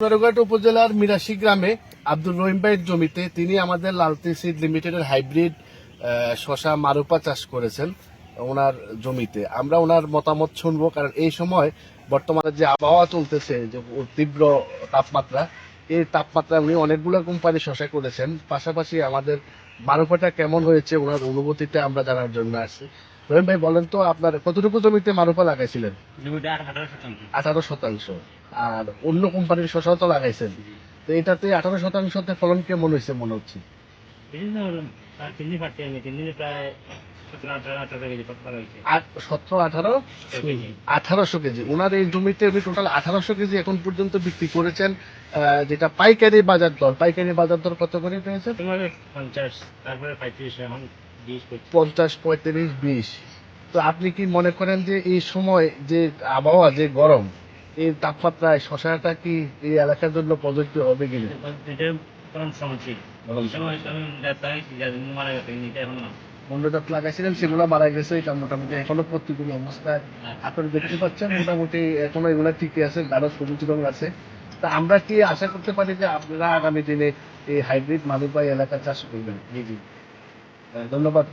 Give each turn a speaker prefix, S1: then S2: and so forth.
S1: সোনারঘাট উপজেলার মিরাশি গ্রামে আব্দুর রহিম ভাইয়ের জমিতে তিনি আমাদের লালতি সিড লিমিটেডের হাইব্রিড শশা মারুপা চাষ করেছেন ওনার জমিতে। আমরা ওনার মতামত শুনব কারণ এই সময় বর্তমানে যে আবহাওয়া চলতেছে যে তীব্র তাপমাত্রা এই তাপমাত্রা উনি অনেকগুলো কোম্পানি শশা করেছেন। পাশাপাশি আমাদের মারুপাটা কেমন হয়েছে ওনার অনুভূতিটা আমরা জানার জন্য আসছি। রহিম ভাই বলেন তো আপনার কতটুকু জমিতে মারুপা লাগাইছিলেন?
S2: আঠারো শতাংশ।
S1: আর অন্য কোম্পানির শশাও তো লাগাইছেন। তো এটাতে আঠারো শতাংশতে ফলন কেমন হয়েছে মনে হচ্ছে? আঠারোশো কেজি। ওনার এই জমিতে উনি টোটাল আঠারোশো কেজি এখন পর্যন্ত বিক্রি করেছেন যেটা পাইকারি বাজার দর। পাইকারি বাজার দর কত করে
S2: পঞ্চাশ তারপরে পঁয়ত্রিশ এখন
S1: পঞ্চাশ পঁয়ত্রিশ বিশ। তো আপনি কি মনে করেন যে এই সময় যে আবহাওয়া যে গরম এই তাপমাত্রায় শশাটা কি এই এলাকার জন্য প্রযোজ্য হবে
S2: না?
S1: মন্ডজাত লাগাইছিলেন সেগুলো মারা গেছে এটা মোটামুটি এখনও প্রতিকূল অবস্থায় আপনারা দেখতে পাচ্ছেন মোটামুটি এখনও এগুলো ঠিকই আছে গাঢ় সবুজ রং আছে। তা আমরা কি আশা করতে পারি যে আপনারা আগামী দিনে এই হাইব্রিড মালুবাই এলাকা চাষ করবেন? জি জি। ধন্যবাদ